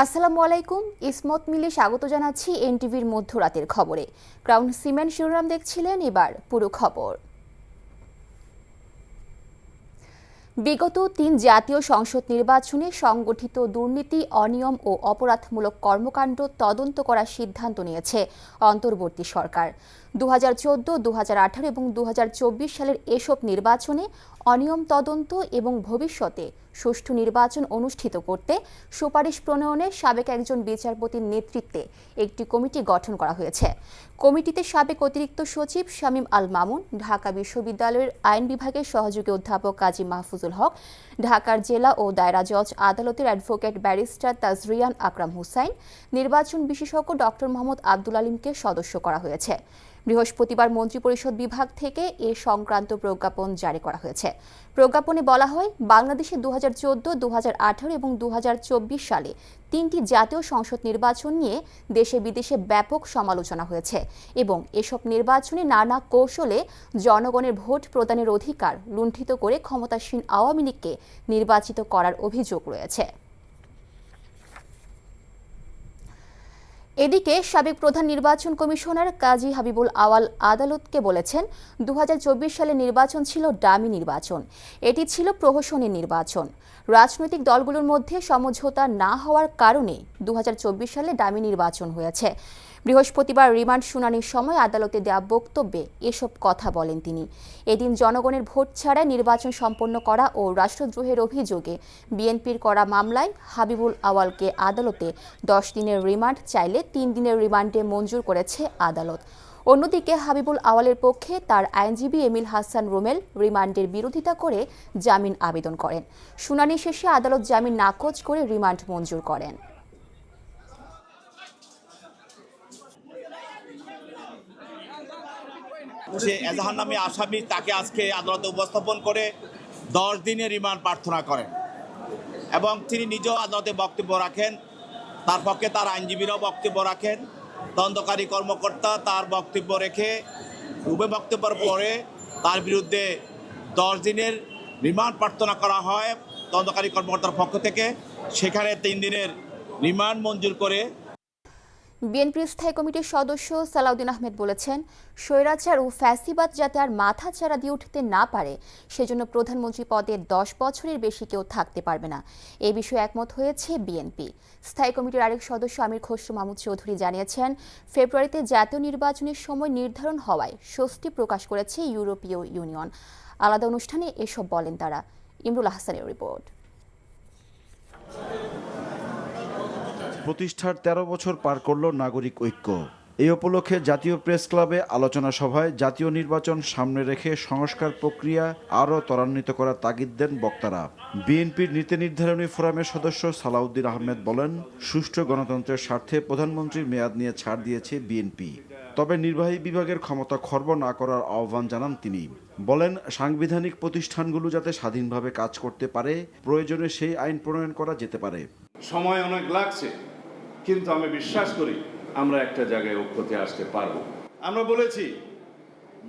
আসসালামু আলাইকুম, ইসমত মিলে স্বাগত জানাচ্ছি এনটিভির মধ্যরাতের খবরে। ক্রাউন সিমেন্ট শিরোনাম দেখছিলেন এবার পুরো খবর। বিগত তিন জাতীয় সংসদ নির্বাচনে সংগঠিত দুর্নীতি, অনিয়ম ও অপরাধমূলক কর্মকাণ্ড তদন্ত করার সিদ্ধান্ত নিয়েছে অন্তর্বর্তী সরকার। দু হাজার চোদ্দ দু হাজার আঠারো এবং দু হাজার চব্বিশ সালের এসব নির্বাচনে অনিয়ম তদন্ত এবং ভবিষ্যতে সুষ্ঠু নির্বাচন অনুষ্ঠিত করতে সুপারিশ প্রণয়নে সাবেক একজন বিচারপতির নেতৃত্বে একটি কমিটি গঠন করা হয়েছে। কমিটিতে সাবেক অতিরিক্ত সচিব শামীম আল মামুন, ঢাকা বিশ্ববিদ্যালয়ের আইন বিভাগের সহযোগী অধ্যাপক কাজী মাহফুজুল হক, ঢাকার জেলা ও দায়রা জজ আদালতের অ্যাডভোকেট ব্যারিস্টার তাজরিয়ান আকরাম হুসাইন, নির্বাচন বিশেষজ্ঞ ডক্টর মোহাম্মদ আব্দুল আলীমকে সদস্য করা হয়েছে। বৃহস্পতিবার মন্ত্রিপরিষদ বিভাগ থেকে এ সংক্রান্ত প্রজ্ঞাপন জারি করা হয়েছে। প্রজ্ঞাপনে বলা হয়, বাংলাদেশে দু হাজার চোদ্দ দু হাজার আঠারো এবং দু হাজার চব্বিশ সালে তিনটি জাতীয় সংসদ নির্বাচন নিয়ে দেশে বিদেশে ব্যাপক সমালোচনা হয়েছে এবং এসব নির্বাচনে নানা কৌশলে জনগণের ভোট প্রদানের অধিকার লুণ্ঠিত করে ক্ষমতাসীন আওয়ামী লীগকে নির্বাচিত করার অভিযোগ রয়েছে। এদিকে সাবেক প্রধান নির্বাচন কমিশনার কাজী হাবিবুল আওয়াল আদালতকে বলেছেন দু হাজার চব্বিশ সালে নির্বাচন ছিল ডামি নির্বাচন। এটি ছিল প্রহসনের নির্বাচন। রাজনৈতিক দলগুলোর মধ্যে সমঝোতা না হওয়ার কারণে দু হাজার চব্বিশ সালে ডামি নির্বাচন হয়েছে। বৃহস্পতিবার রিমান্ড শুনানির সময় আদালতে দেওয়া বক্তব্যে এসব কথা বলেন তিনি। এদিন জনগণের ভোট ছাড়াই নির্বাচন সম্পন্ন করা ও রাষ্ট্রদ্রোহের অভিযোগে বিএনপির করা মামলায় হাবিবুল আওয়ালকে আদালতে দশ দিনের রিমান্ড চাইলে তিন দিনের রিমান্ডে মঞ্জুর করেছে আদালত। অন্যদিকে হাবিবুল আওয়ালের পক্ষে তার আইনজীবী এমিল হাসান রোমেল রিমান্ডের বিরোধিতা করে জামিন আবেদন করেন। শুনানি শেষে আদালত জামিন নাকচ করে রিমান্ড মঞ্জুর করেন। সে এজাহার নামে আসামি তাকে আজকে আদালতে উপস্থাপন করে দশ দিনের রিমান্ড প্রার্থনা করেন। এবং তিনি নিজেও আদালতে বক্তব্য রাখেন, তার পক্ষে তার আইনজীবীরাও বক্তব্য রাখেন। তদন্তকারী কর্মকর্তা তার বক্তব্য রেখে, উভয় বক্তব্যের পরে তার বিরুদ্ধে দশ দিনের রিমান্ড প্রার্থনা করা হয় তদন্তকারী কর্মকর্তার পক্ষ থেকে। সেখানে তিন দিনের রিমান্ড মঞ্জুর করে বিএনপির স্থায়ী কমিটির সদস্য সালাউদ্দিন আহমেদ বলেছেন, স্বৈরাচার ও ফ্যাসিবাদ যাতে আর মাথা চারা দিয়ে উঠতে না পারে, সেজন্য প্রধানমন্ত্রী পদে দশ বছরের বেশি কেউ থাকতে পারবে না। এ বিষয়ে একমত হয়েছে বিএনপি। স্থায়ী কমিটির আরেক সদস্য আমির খসরু মাহমুদ চৌধুরী জানিয়েছেন, ফেব্রুয়ারিতে জাতীয় নির্বাচনের সময় নির্ধারণ হওয়ায় স্বস্তি প্রকাশ করেছে ইউরোপীয় ইউনিয়ন। আলাদা অনুষ্ঠানে এসব বলেন তারা। ইমরুল হাসানের রিপোর্ট। প্রতিষ্ঠার ১৩ বছর পার করল নাগরিক ঐক্য। এই উপলক্ষে জাতীয় প্রেস ক্লাবে আলোচনা সভায় জাতীয় নির্বাচন সামনে রেখে সংস্কার প্রক্রিয়া আরও ত্বরান্বিত করার তাগিদ দেন বক্তারা। বিএনপির নীতি নির্ধারণী ফোরামের সদস্য সালাউদ্দিন আহমেদ বলেন, সুষ্ঠু গণতন্ত্রের স্বার্থে প্রধানমন্ত্রীর মেয়াদ নিয়ে ছাড় দিয়েছে বিএনপি। তবে নির্বাহী বিভাগের ক্ষমতা খর্ব না করার আহ্বান জানান তিনি। বলেন, সাংবিধানিক প্রতিষ্ঠানগুলো যাতে স্বাধীনভাবে কাজ করতে পারে, প্রয়োজনে সেই আইন প্রণয়ন করা যেতে পারে। সময় অনেক লাগছে। কিন্তু আমি বিশ্বাস করি আমরা একটা জায়গায় ঐক্যতে আসতে পারব। আমরা বলেছি,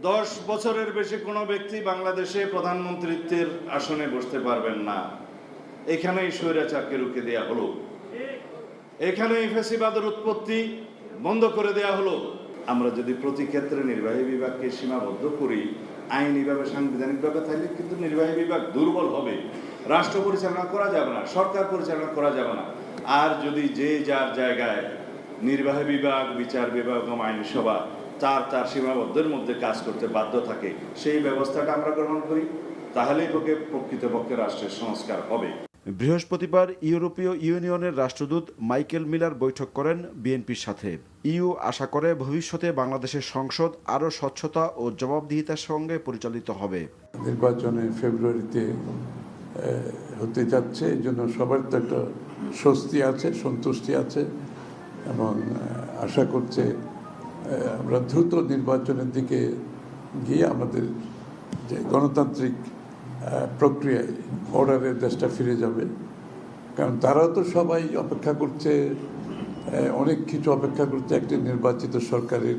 দশ বছরের বেশি কোনো ব্যক্তি বাংলাদেশে প্রধানমন্ত্রীত্বের আসনে বসতে পারবেন না। এখানেই স্বৈরাচারকে রুখে দেয়া হলো। এখানেই ফেসিবাদের উৎপত্তি বন্ধ করে দেয়া হলো। আমরা যদি প্রতি ক্ষেত্রে নির্বাহী বিভাগকে সীমাবদ্ধ করি আইনিভাবে সাংবিধানিকভাবে থাকলে কিন্তু নির্বাহী বিভাগ দুর্বল হবে। রাষ্ট্র পরিচালনা করা যাবে না, সরকার পরিচালনা করা যাবে না। আর যদি যে যার জায়গায় নির্বাহী বিভাগ বিচার বিভাগ এবং আইনসভা তার তার সীমাবদ্ধের মধ্যে কাজ করতে বাধ্য থাকে সেই ব্যবস্থাটা আমরা গ্রহণ করি তাহলেই পক্ষে প্রকৃতপক্ষে রাষ্ট্রের সংস্কার হবে। বৃহস্পতিবার ইউরোপীয় ইউনিয়নের রাষ্ট্রদূত মাইকেল মিলার বৈঠক করেন বিএনপির সাথে। ইউ আশা করে ভবিষ্যতে বাংলাদেশের সংসদ আরও স্বচ্ছতা ও জবাবদিহিতার সঙ্গে পরিচালিত হবে। নির্বাচনে ফেব্রুয়ারিতে হতে যাচ্ছে এই জন্য সবার তো একটা স্বস্তি আছে, সন্তুষ্টি আছে এবং আশা করছে আমরা দ্রুত নির্বাচনের দিকে গিয়ে আমাদের যে গণতান্ত্রিক প্রক্রিয়ায় অর্ডারের দেশটা ফিরে যাবে। কারণ তারাও তো সবাই অপেক্ষা করছে অনেক কিছু অপেক্ষা করছে একটি নির্বাচিত সরকারের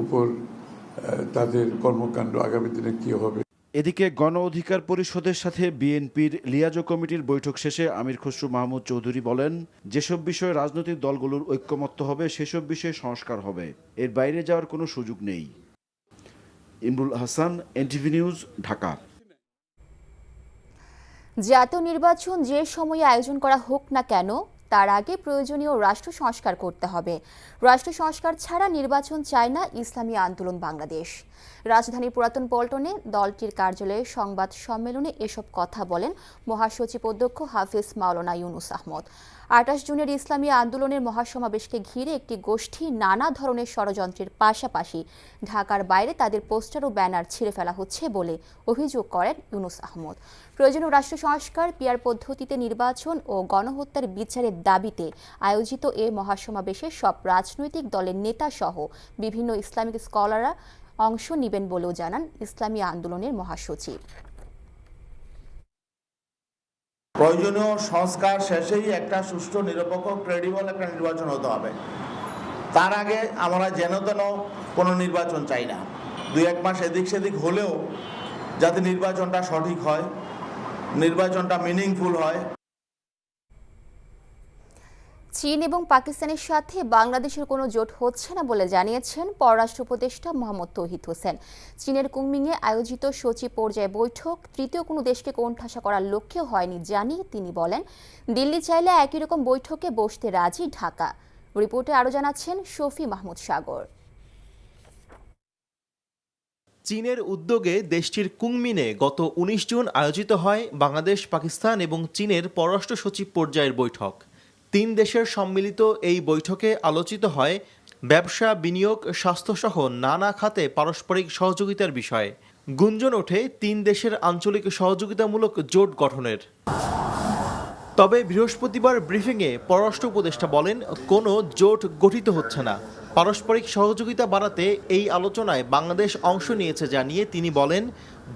উপর তাদের কর্মকাণ্ড আগামী দিনে কী হবে। এদিকে গণ অধিকার পরিষদের সাথে বিএনপির লিয়াজো কমিটির বৈঠক শেষে আমির খসরু মাহমুদ চৌধুরী বলেন, যেসব বিষয়ে রাজনৈতিক দলগুলোর ঐক্যমত্য হবে, সেসব বিষয়ে সংস্কার হবে। এর বাইরে যাওয়ার কোনো সুযোগ নেই। Imrul Hasan, NTV news, Dhaka. জাতীয় নির্বাচন যে সময়ে আয়োজন করা হোক না কেন তার আগে প্রয়োজনীয় রাষ্ট্র সংস্কার করতে হবে। রাষ্ট্র সংস্কার ছাড়া নির্বাচন চায় না ইসলামী আন্দোলন বাংলাদেশ। রাজধানীর পুরাতন পল্টনে দলটির কার্যালয়ে সংবাদ সম্মেলনে এসব কথা বলেন মহাসচিব অধ্যক্ষ হাফিজ মাওলানা ইউনুস আহমদ। আঠাশ জুনের ইসলামী আন্দোলনের মহাসমাবেশকে ঘিরে একটি গোষ্ঠী নানা ধরনের ষড়যন্ত্রের পাশাপাশি ঢাকার বাইরে তাদের পোস্টার ও ব্যানার ছিঁড়ে ফেলা হচ্ছে বলে অভিযোগ করেন ইউনুস আহমদ। প্রয়োজনীয় রাষ্ট্র সংস্কার পিয়ার পদ্ধতিতে নির্বাচন ও গণহত্যার বিচারের দাবিতে আয়োজিত এ মহাসমাবেশে সব রাজনৈতিক দলের নেতা সহ বিভিন্ন ইসলামিক স্কলাররা অংশ নেবেন বলেও জানান ইসলামী আন্দোলনের মহাসচিব। প্রয়োজনীয় সংস্কার শেষেই একটা সুষ্ঠু, নিরপেক্ষ ক্রেডিবল একটা নির্বাচন হতে হবে। তার আগে আমরা যেন তেন কোনো নির্বাচন চাই না। দুই এক মাস এদিক সেদিক হলেও যাতে নির্বাচনটা সঠিক হয়, নির্বাচনটা মিনিংফুল হয়। চীন এবং পাকিস্তানের সাথে বাংলাদেশের কোনো জোট হচ্ছে না বলে জানিয়েছেন পররাষ্ট্র উপদেষ্টা মোহাম্মদ তৌহিদ হোসেন। চীনের কুংমিংয়ে আয়োজিত সচিব পর্যায়ে বৈঠক, তৃতীয় কোনো দেশকে কোণঠাসা করার লক্ষ্যেও হয়নি জানিয়ে তিনি বলেন। দিল্লি চাইলে একই রকম বৈঠকে বসতে রাজি ঢাকা। রিপোর্টে আরও জানাচ্ছেন শফি মাহমুদ সাগর। চীনের উদ্যোগে দেশটির কুংমিনে গত ১৯ জুন আয়োজিত হয় বাংলাদেশ, পাকিস্তান এবং চীনের পররাষ্ট্র সচিব পর্যায়ের বৈঠক। তিন দেশের সম্মিলিত এই বৈঠকে আলোচিত হয় ব্যবসা, বিনিয়োগ, স্বাস্থ্যসহ নানা খাতে পারস্পরিক সহযোগিতার বিষয়ে। গুঞ্জন ওঠে তিন দেশের আঞ্চলিক সহযোগিতামূলক জোট গঠনের। তবে বৃহস্পতিবার ব্রিফিংয়ে পররাষ্ট্র উপদেষ্টা বলেন, কোনো জোট গঠিত হচ্ছে না। পারস্পরিক সহযোগিতা বাড়াতে এই আলোচনায় বাংলাদেশ অংশ নিয়েছে জানিয়ে তিনি বলেন,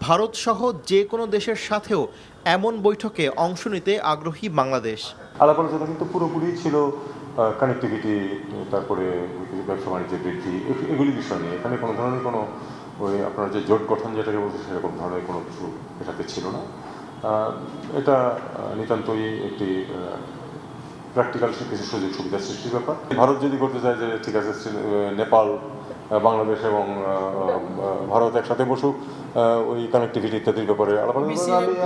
ভারত সহ যে কোনো দেশের সাথেও এমন বৈঠকে অংশ নিতে আগ্রহী বাংলাদেশ। আলাপ আলোচনা কিন্তু পুরোপুরি ছিল কানেক্টিভিটি তারপরে ব্যবসা বাণিজ্যের বৃদ্ধি এগুলি বিষয় নিয়ে। এখানে কোনো ধরনের কোনো, ওই আপনার যে জোট গঠন যেটাকে বলছে, সেরকম ধরনের কোনো কিছু এটাতে ছিল না। এটা নিতান্তই একটি প্র্যাকটিক্যাল কিছু সুযোগ সুবিধা সৃষ্টির ব্যাপার। ভারত যদি করতে চায় যে ঠিক আছে নেপাল বাংলাদেশ এবং ভারত একসাথে বসুক ওই কানেক্টিভিটি ইত্যাদির ব্যাপারে আমি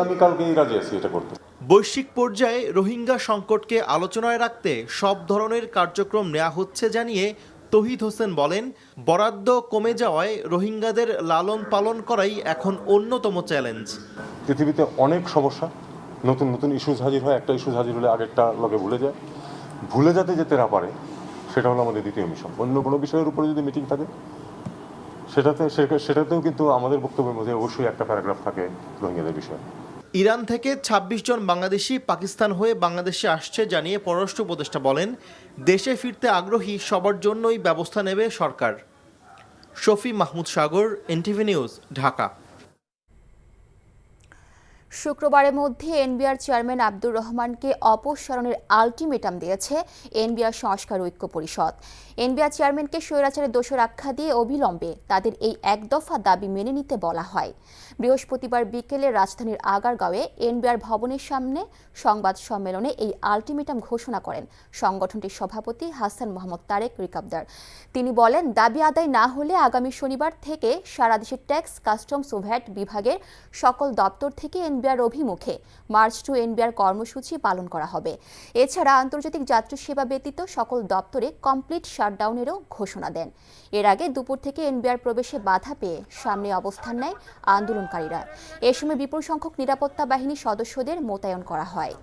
আমি কালকেই রাজি আছি এটা করতে। বৈশ্বিক পর্যায়ে রোহিঙ্গা সংকটকে আলোচনায় রাখতে সব ধরনের কার্যক্রম নেওয়া হচ্ছে জানিয়ে তহিদ হোসেন বলেন বরাদ্দ কমে যাওয়ায় রোহিঙ্গাদের লালন পালন করাই এখন অন্যতম চ্যালেঞ্জ। পৃথিবীতে অনেক সমস্যা নতুন নতুন ইস্যুজ হাজির হয়, একটা ইস্যুজ হাজির হলে আগেরটা লোকে ভুলে যায়। ভুলে যাতে যেতে না পারে, সেটা হলো আমাদের দ্বিতীয় মিশন অন্য কোনো বিষয়ের উপরে যদি মিটিং থাকে, সেটাতে সেটাতেও কিন্তু আমাদের বক্তব্যের মধ্যে অবশ্যই একটা প্যারাগ্রাফ থাকে রোহিঙ্গাদের বিষয়ে। ইরান থেকে ২৬ জন বাংলাদেশি পাকিস্তান হয়ে বাংলাদেশে আসছে জানিয়ে পররাষ্ট্র উপদেষ্টা বলেন, দেশে ফিরতে আগ্রহী সবার জন্যই ব্যবস্থা নেবে সরকার। Shafi Mahmud Sagar, NTV news, Dhaka. শুক্রবারের মধ্যে এনবিআর চেয়ারম্যান আব্দুর রহমানকে অপসারণের আলটিমেটাম দিয়েছে এনবিআর সংস্কার ঐক্য পরিষদ। এনবিআর চেয়ারম্যানকে স্বৈরাচারের দোষর আখ্যা দিয়ে অবিলম্বে তাদের এই একদফা দাবি মেনে নিতে বলা হয়। বৃহস্পতিবার বিকেলে রাজধানীর আগারগাঁওয়ে এনবিআর ভবনের সামনে সংবাদ সম্মেলনে এই আলটিমেটাম ঘোষণা করেন সংগঠনটির সভাপতি হাসান মোহাম্মদ তারেক রিকাবদার। তিনি বলেন, দাবি আদায় না হলে আগামী শনিবার থেকে সারা দেশের ট্যাক্স, কাস্টমস ও ভ্যাট বিভাগের সকল দপ্তর থেকে এনবিআর অভিমুখে মার্চ টু এনবিআর কর্মসূচি পালন করা হবে। এছাড়া আন্তর্জাতিক যাত্রী সেবা ব্যতীত সকল দপ্তরে কমপ্লিট শাটডাউনেরও ঘোষণা দেন। এর আগে দুপুর থেকে এনবিআর প্রবেশে বাধা পেয়ে সামনে অবস্থান নেয় আন্দোলনকারীরা এ সময় বিপুল সংখ্যক নিরাপত্তা বাহিনীর সদস্যদের মোতায়েন করা হয়।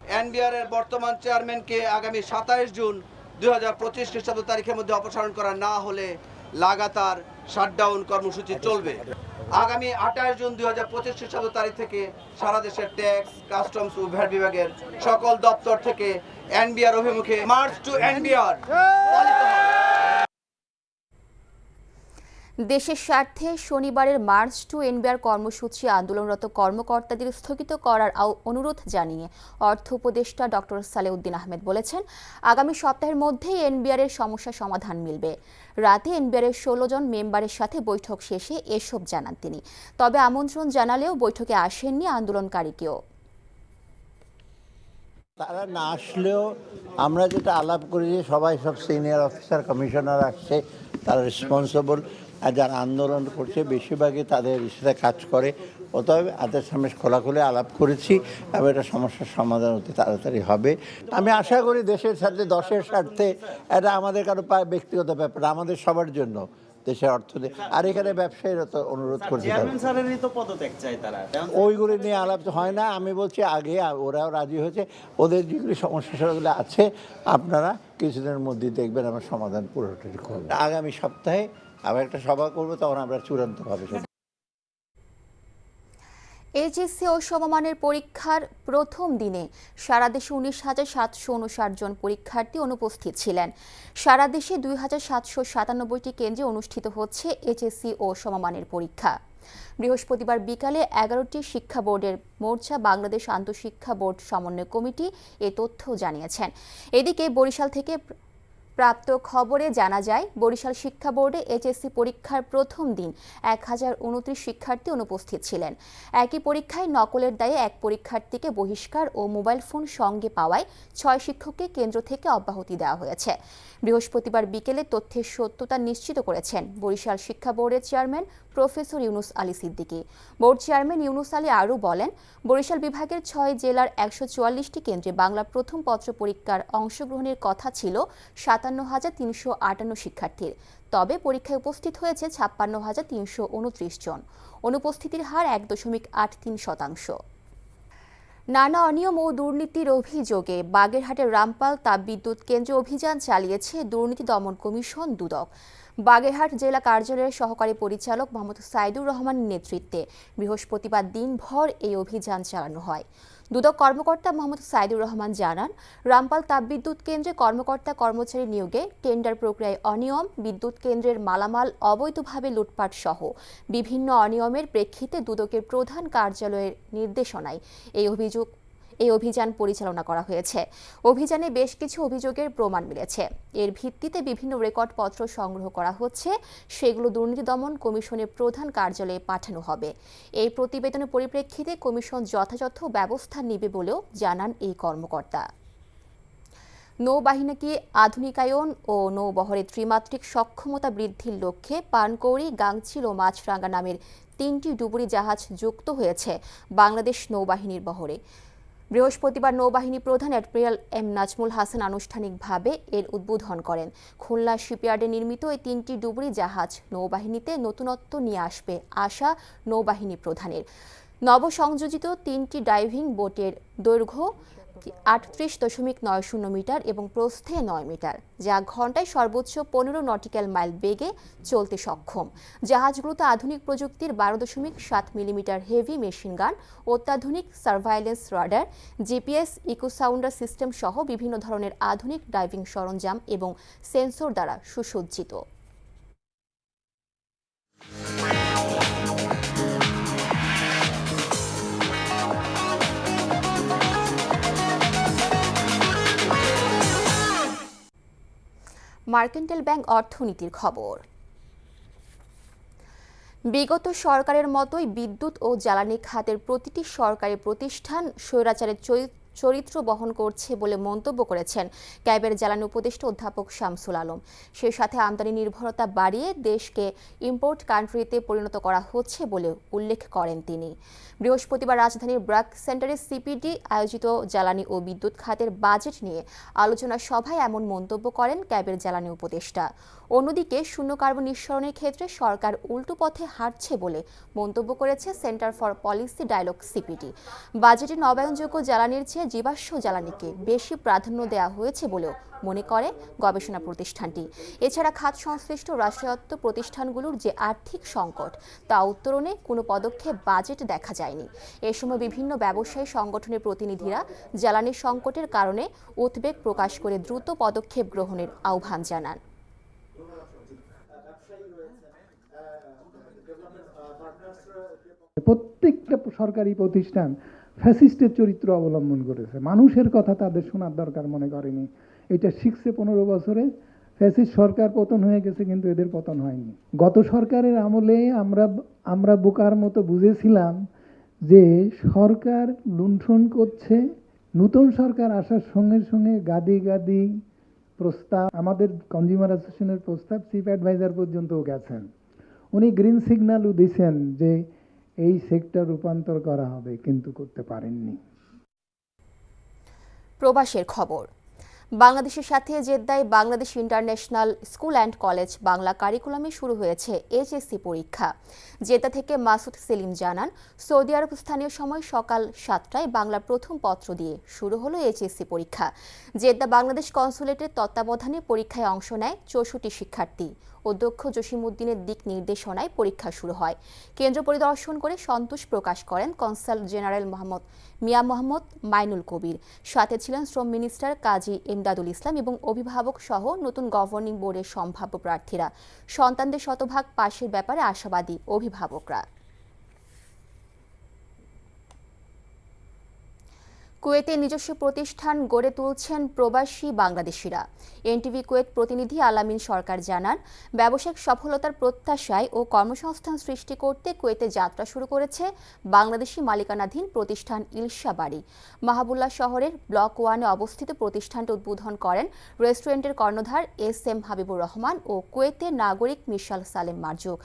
এনবিআর এর বর্তমান চেয়ারম্যানকে আগামী সাতাইশ জুন দুই হাজার পঁচিশ খ্রিস্টাব্দ তারিখের মধ্যে অপসারণ করা না হলে লাগাতার শাটডাউন কর্মসূচি চলবে। আগামী আঠাশ জুন দুই হাজার পঁচিশ খ্রিস্টাব্দ তারিখ থেকে সারা দেশের ট্যাক্স, কাস্টমস ও ভ্যাট বিভাগের সকল দপ্তর থেকে এনবিআর অভিমুখে মার্চ টু এনবিআর দেশের স্বার্থে শনিবারের মার্চ টু এনবিআর কর্মসূচি আন্দোলনরত কর্মকর্তাদের স্থগিত করার অনুরোধ জানিয়ে অর্থ উপদেষ্টা ডক্টর সালেউদ্দিন আহমেদ বলেছেন, আগামী সপ্তাহের মধ্যেই এনবিআর এর সমস্যা সমাধান মিলবে। রাতে এনবিআর এর ষোলো জন মেম্বারের সাথে বৈঠক শেষে এসব জানান তিনি। তবে আমন্ত্রণ জানালেও বৈঠকে আসেননি আন্দোলনকারী কেউ তারা না আসলেও আমরা যেটা আলাপ করি যে সবাই সব সিনিয়র অফিসার কমিশনার আসছে, তারা রেসপন্সিবল যারা আন্দোলন করছে, বেশিরভাগই তাদের সাথে কাজ করে। অতএব তাদের সামনে খোলাখুলি আলাপ করেছি, এবং এটা সমস্যার সমাধান অতি তাড়াতাড়ি হবে। আমি আশা করি দেশের স্বার্থে, দশের স্বার্থে, এটা আমাদের কারও ব্যক্তিগত ব্যাপার, আমাদের সবার জন্য। দেশের অর্থনীতি আর এখানে ব্যবসায়ীরা তো অনুরোধ করছে। ওইগুলি নিয়ে আলাপ হয় না। আমি বলছি আগে ওরাও রাজি হয়েছে। ওদের যেগুলি সমস্যা সেগুলো আছে আপনারা কিছুদিনের মধ্যে দেখবেন আমার সমাধান পুরোটা আগামী সপ্তাহে আবার একটা সভা করব তখন আমরা চূড়ান্তভাবে এইচএসসি ও সমমানের পরীক্ষার প্রথম দিনে সারা দেশে উনিশ হাজার সাতশো উনষাট জন পরীক্ষার্থী অনুপস্থিত ছিলেন। সারা দেশে দুই হাজার সাতশো সাতানব্বইটি কেন্দ্রে অনুষ্ঠিত হচ্ছে এইচএসসি ও সমমানের পরীক্ষা। বৃহস্পতিবার বিকালে এগারোটি শিক্ষা বোর্ডের মোর্চা বাংলাদেশ আন্তঃশিক্ষা বোর্ড সমন্বয় কমিটি এ তথ্য জানিয়েছেন। এদিকে বরিশাল থেকে প্রাপ্ত খবরে জানা যায়, বরিশাল শিক্ষা বোর্ডে এইচএসসি পরীক্ষার প্রথম দিন এক হাজার উনত্রিশ শিক্ষার্থী অনুপস্থিত ছিলেন। একই পরীক্ষায় নকলের দায়ে এক পরীক্ষার্থীকে বহিষ্কার ও মোবাইল ফোন সঙ্গে পাওয়ায় ছয় শিক্ষককে কেন্দ্র থেকে অব্যাহতি দেওয়া হয়েছে। বৃহস্পতিবার বিকেলে তথ্যের সত্যতা নিশ্চিত করেছেন বরিশাল শিক্ষা বোর্ডের chairman professor Yunus Ali Siddiqui. Board chairman Yunus Ali আরও বলেন, বরিশাল বিভাগের ছয় জেলার একশো চুয়াল্লিশটি কেন্দ্রে বাংলা প্রথম পত্র পরীক্ষার অংশগ্রহণের কথা ছিল সাতান্ন হাজার তিনশো আটান্ন শিক্ষার্থীর। তবে পরীক্ষায় উপস্থিত হয়েছে ছাপ্পান্ন হাজার তিনশো উনত্রিশ জন। অনুপস্থিতির হার এক দশমিক আট তিন শতাংশ। নানা অনিয়ম ও দুর্নীতির অভিযোগে বাগেরহাটের রামপাল তাপবিদ্যুৎ কেন্দ্রে অভিযান চালিয়েছে দুর্নীতি দমন কমিশন দুদক। বাগেরহাট জেলা কার্যালয়ের সহকারী পরিচালক মোহাম্মদ সাইদুর রহমানের নেতৃত্বে বৃহস্পতিবার দিনভর এই অভিযান চালানো হয়। দুদক কর্মকর্তা মোহাম্মদ সাইদুর রহমান জানান, রামপাল তাপবিদ্যুৎ কেন্দ্রে কর্মকর্তা কর্মচারী নিয়োগে টেন্ডার প্রক্রিয়ায় অনিয়ম, বিদ্যুৎ কেন্দ্রের মালামাল অবৈধভাবে লুটপাট সহ বিভিন্ন অনিয়মের প্রেক্ষিতে দুদকের প্রধান কার্যালয়ের নির্দেশনায় এই অভিযোগ এই অভিযান পরিচালনা করা হয়েছে। অভিযানে বেশ কিছু অভিযোগের প্রমাণ মিলেছে। এর ভিত্তিতে বিভিন্ন রেকর্ডপত্র সংগ্রহ করা হচ্ছে। সেগুলো দুর্নীতি দমন কমিশনের প্রধান কার্যালয়ে পাঠানো হবে। এই প্রতিবেদনের পরিপ্রেক্ষিতে কমিশন যথাযথ ব্যবস্থা নেবে বলেও জানান এই কর্মকর্তা। নৌবাহিনীকে আধুনিকায়ন ও নৌবহরের ত্রিমাত্রিক সক্ষমতা বৃদ্ধির লক্ষ্যে পানকৌড়ি, গাংচিল ও মাছরাঙ্গা নামের তিনটি ডুবুরি জাহাজ যুক্ত হয়েছে বাংলাদেশ নৌবাহিনীর বহরে। বৃহস্পতিবার নৌবাহিনী প্রধান অ্যাডমিরাল এম নাজমুল হাসান আনুষ্ঠানিকভাবে এর উদ্বোধন করেন। খুলনা শিপইয়ার্ডে নির্মিত এই তিনটি ডুবুরি জাহাজ নৌবাহিনীতে নতুনত্ব নিয়ে আসবে আশা নৌবাহিনী প্রধানের। নবসংযোজিত তিনটি ডাইভিং বোটের দৈর্ঘ্য আটত্রিশ দশমিক নয় শূন্য মিটার এবং প্রস্থে নয় মিটার, যা ঘন্টায় সর্বোচ্চ পনেরো নটিক্যাল মাইল বেগে চলতে সক্ষম। জাহাজগুলোতে আধুনিক প্রযুক্তির বারো দশমিক সাত মিলিমিটার হেভি মেশিন গান, অত্যাধুনিক surveillance radar, GPS, echo sounder system সহ বিভিন্ন ধরনের আধুনিক ডাইভিং সরঞ্জাম এবং সেন্সর দ্বারা সুসজ্জিত। মার্কেন্টাইল ব্যাংক অর্থনীতির খবর। বিগত সরকারের মতোই বিদ্যুৎ ও জ্বালানি খাতের প্রতিটি সরকারি প্রতিষ্ঠান স্বৈরাচারের চরি- চরিত্র বহন করছে বলে মন্তব্য করেছেন ক্যাবের জ্বালানি উপদেষ্টা অধ্যাপক শামসুল আলম। সেই সাথে আমদানি নির্ভরতা বাড়িয়ে দেশকে ইম্পোর্ট কান্ট্রিতে পরিণত করা হচ্ছে বলে উল্লেখ করেন তিনি। বৃহস্পতিবার রাজধানীর ব্রাক সেন্টারে সিপিডি আয়োজিত জ্বালানি ও বিদ্যুৎ খাতের বাজেট নিয়ে আলোচনা সভায় এমন মন্তব্য করেন ক্যাবের জ্বালানি উপদেষ্টা। অন্যদিকে শূন্য কার্বন নিঃসরণের ক্ষেত্রে সরকার উল্টো পথে হাঁটছে বলে মন্তব্য করেছে centre for policy dialogue CPD. বাজেটে নবায়নযোগ্য জ্বালানির চেয়ে জীবাশ্ম জ্বালানিকে বেশি প্রাধান্য দেওয়া হয়েছে বলেও মনে করে গবেষণা প্রতিষ্ঠানটি। এছাড়া খাত সংশ্লিষ্ট রাষ্ট্রায়ত্ত প্রতিষ্ঠানগুলোর যে আর্থিক সংকট, তা উত্তরণে কোনো পদক্ষেপ বাজেট দেখা যায়নি। এ সময় বিভিন্ন ব্যবসায়ী সংগঠনের প্রতিনিধিরা জ্বালানি সংকটের কারণে উদ্বেগ প্রকাশ করে দ্রুত পদক্ষেপ গ্রহণের আহ্বান জানান। প্রত্যেকটা সরকারি প্রতিষ্ঠান ফ্যাসিস্টের চরিত্র অবলম্বন করেছে। মানুষের কথা তাদের শোনার দরকার মনে করেনি। এটা শিখছে পনেরো বছরে। ফ্যাসিস্ট সরকার পতন হয়ে গেছে কিন্তু এদের পতন হয়নি। গত সরকারের আমলে আমরা আমরা বোকার মতো বুঝেছিলাম যে সরকার লুণ্ঠন করছে, নতুন সরকার আসার সঙ্গে সঙ্গে গাদি গাদি প্রস্তাব, আমাদের কনজিউমার অ্যাসোসিয়েশনের প্রস্তাব চিফ অ্যাডভাইজার পর্যন্তও গেছেন। উনি গ্রিন সিগন্যালও দিয়েছেন যে এই সেক্টর রূপান্তর করা হবে, কিন্তু করতে পারেননি। প্রবাসের খবর। বাংলাদেশের সাথে জেদ্দায় Bangladesh international school and college Bangla কারিকুলামে শুরু হয়েছে এইচএসসি পরীক্ষা। জেদ্দা থেকে মাসুদ সেলিম জানান, সৌদি আরব স্থানীয় সময় সকাল সাতটায় বাংলা প্রথম পত্র দিয়ে শুরু হলো এইচএসসি পরীক্ষা। জেদ্দা বাংলাদেশ কনসুলেটের তত্ত্বাবধানে পরীক্ষায় অংশ নেয় চৌষট্টি শিক্ষার্থী। অধ্যক্ষ জসিমউদ্দিনের দিক নির্দেশনায় পরীক্ষা শুরু হয়। কেন্দ্র পরিদর্শন করে সন্তোষ প্রকাশ করেন কনসাল জেনারেল মোহাম্মদ মিয়া মোহাম্মদ মাইনুল কবির। সাথে ছিলেন শ্রম মিনিস্টার কাজী এমদাদুল ইসলাম এবং অভিভাবক সহ নতুন গভর্নিং বোর্ডের সম্ভাব্য প্রার্থীরা। সন্তানদের শতভাগ পাশের ব্যাপারে আশাবাদী অভিভাবকরা। কুয়েতে নিজস্ব প্রতিষ্ঠান গড়ে তুলছেন প্রবাসী বাংলাদেশিরা। এনটিভি কুয়েত প্রতিনিধি আলামিন সরকার জানান, ব্যবসায়িক সফলতার প্রত্যাশায় ও কর্মসংস্থান সৃষ্টি করতে কুয়েতে যাত্রা শুরু করেছে বাংলাদেশি মালিকানাধীন প্রতিষ্ঠান ইলশা বাড়ি শহরের ব্লক ওয়ানে অবস্থিত প্রতিষ্ঠানটি উদ্বোধন করেন রেস্টুরেন্টের কর্ণধার এস এম হাবিবুর রহমান ও কুয়েতের নাগরিক মিশাল সালেম মার্জুক।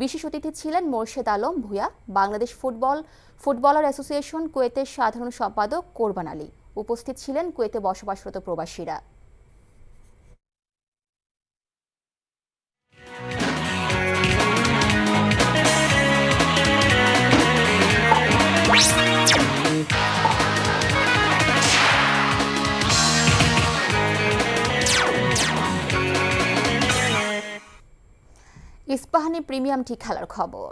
বিশেষ অতিথি ছিলেন Morshed Alam Bhuiya Bangladesh football, footballer association কুয়েতের সাধারণ সম্পাদক কোরবান আলী। উপস্থিত ছিলেন কুয়েতে বসবাসরত প্রবাসীরা। ইস্পাহানি প্রিমিয়াম টি খেলার খবর।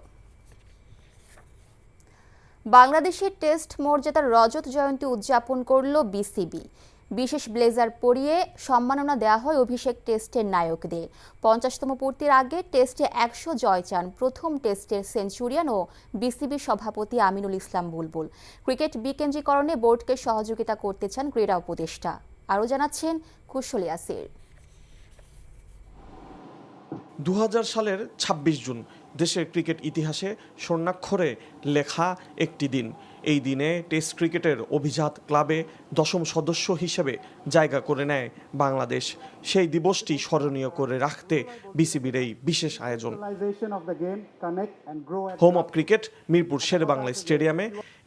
বাংলাদেশের টেস্ট মর্যাদার রজত জয়ন্তী উদযাপন করল বিসিবি। বিশেষ ব্লেজার পরিয়ে সম্মাননা দেওয়া হয় অভিষেক টেস্টের নায়কদের। পঞ্চাশতম পূর্তির আগে টেস্টে একশো জয় চান প্রথম টেস্টের সেঞ্চুরিয়ান ও বিসিবি সভাপতি আমিনুল ইসলাম বুলবুল। ক্রিকেট বিকেন্দ্রীকরণে বোর্ডকে সহযোগিতা করতে চান ক্রীড়া উপদেষ্টা। আরও জানাচ্ছেন কুশল ইয়াসির। দু হাজার সালের ২৬ জুন দেশের ক্রিকেট ইতিহাসে স্বর্ণাক্ষরে লেখা একটি দিন। এই দিনে টেস্ট ক্রিকেটের অভিজাত ক্লাবে দশম সদস্য হিসেবে জায়গা করে নেয় বাংলাদেশ। সেই দিবসটি স্মরণীয় করে রাখতে বিসিবির এই বিশেষ আয়োজন। Home of cricket Mirpur Sher-e-Bangla স্টেডিয়ামে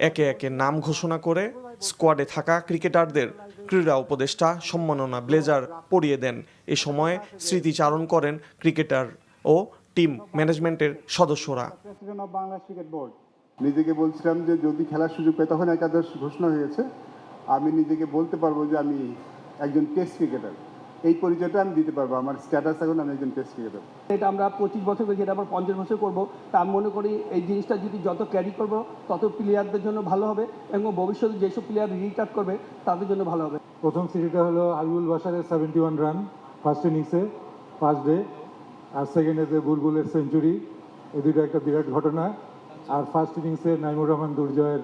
একে একে নাম ঘোষণা করে স্কোয়াডে থাকা ক্রিকেটারদের ক্রীড়া উপদেষ্টা সম্মাননা ব্লেজার পরিয়ে দেন। এ সময় স্মৃতিচারণ করেন ক্রিকেটার ও টিম ম্যানেজমেন্টের সদস্যরা। নিজেকে বলছিলাম যে যদি খেলার সুযোগ পাই তখন একাদশ ঘোষণা হয়েছে। আমি নিজেকে বলতে পারব যে আমি একজন টেস্ট ক্রিকেটার। এই পরিচয়টা আমি দিতে পারব আমার স্ট্যাটাস এখন আমি একজন টেস্ট ক্রিকেটার এটা আমরা পঁচিশ বছর করে যেটা আমরা পঞ্চাশ বছর করব তা আমি মনে করি এই জিনিসটা যদি যত ক্যারি করব তত প্লেয়ারদের জন্য ভালো হবে এবং ভবিষ্যতে যেসব প্লেয়ার রিটার্ন করবে তাদের জন্য ভালো হবে। প্রথম সিরিজটা হলো হাবিবুল বাসারের সেভেন্টি ওয়ান রান ফার্স্ট ইনিংসে ফার্স্ট ডে আর সেকেন্ড ডেতে বুলবুলের সেঞ্চুরি এই দুটো একটা বিরাট ঘটনা আর ফার্স্ট ইনিংসে নাইমুর রহমান দুর্জয়ের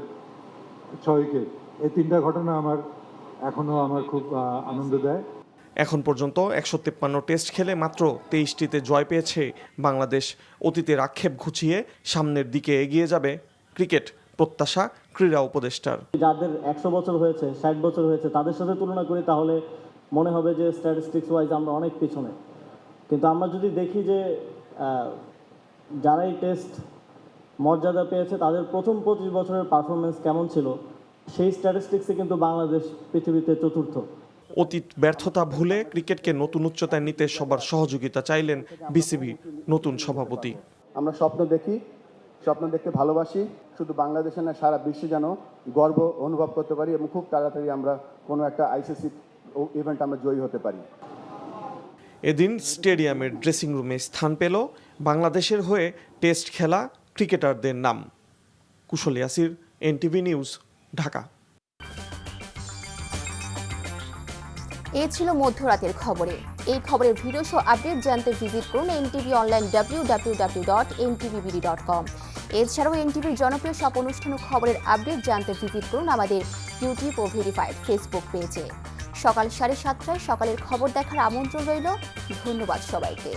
ছয় উইকেট এই তিনটা ঘটনা আমার এখনও আমার খুব আনন্দ দেয়। এখন পর্যন্ত একশো তেপ্পান্ন টেস্ট খেলে মাত্র তেইশটিতে জয় পেয়েছে বাংলাদেশ। অতীতের আক্ষেপ ঘুচিয়ে সামনের দিকে এগিয়ে যাবে ক্রিকেট প্রত্যাশা ক্রীড়া উপদেষ্টার। যাদের একশো বছর হয়েছে, ষাট বছর হয়েছে, তাদের সাথে তুলনা করি তাহলে মনে হবে যে স্ট্যাটিস্টিক্স ওয়াইজ আমরা অনেক পিছনে। কিন্তু আমরা যদি দেখি যে যারাই টেস্ট মর্যাদা পেয়েছে, তাদের প্রথম পঁচিশ বছরের পারফরমেন্স কেমন ছিল, সেই স্ট্যাটিস্টিক্সে কিন্তু বাংলাদেশ পৃথিবীতে চতুর্থ। অতীত ব্যর্থতা ভুলে ক্রিকেটকে নতুন উচ্চতায় নিতে সবার সহযোগিতা চাইলেন বিসিবি নতুন সভাপতি। আমরা স্বপ্ন দেখি স্বপ্ন দেখতে ভালোবাসি শুধু বাংলাদেশে না সারা বিশ্বে যেন গর্ব অনুভব করতে পারি এবং খুব তাড়াতাড়ি আমরা কোনো একটা আইসিসি ইভেন্ট আমরা জয়ী হতে পারি। এদিন স্টেডিয়ামের ড্রেসিং রুমে স্থান পেল বাংলাদেশের হয়ে টেস্ট খেলা ক্রিকেটারদের নাম। Kushal Yasir NTV news Dhaka. এ ছিল মধ্যরাতের খবরে। এই খবরের ভিডিও শো আপডেট জানতে ভিজিট করুন NTV online W W W dot NTVBD dot com. এছাড়াও এনটিভির জনপ্রিয় সব অনুষ্ঠান ও খবরের আপডেট জানতে ভিজিট করুন আমাদের ইউটিউব ও ভেরিফাইড ফেসবুক পেজে। সকাল সাড়ে সাতটায় সকালের খবর দেখার আমন্ত্রণ রইল। ধন্যবাদ সবাইকে।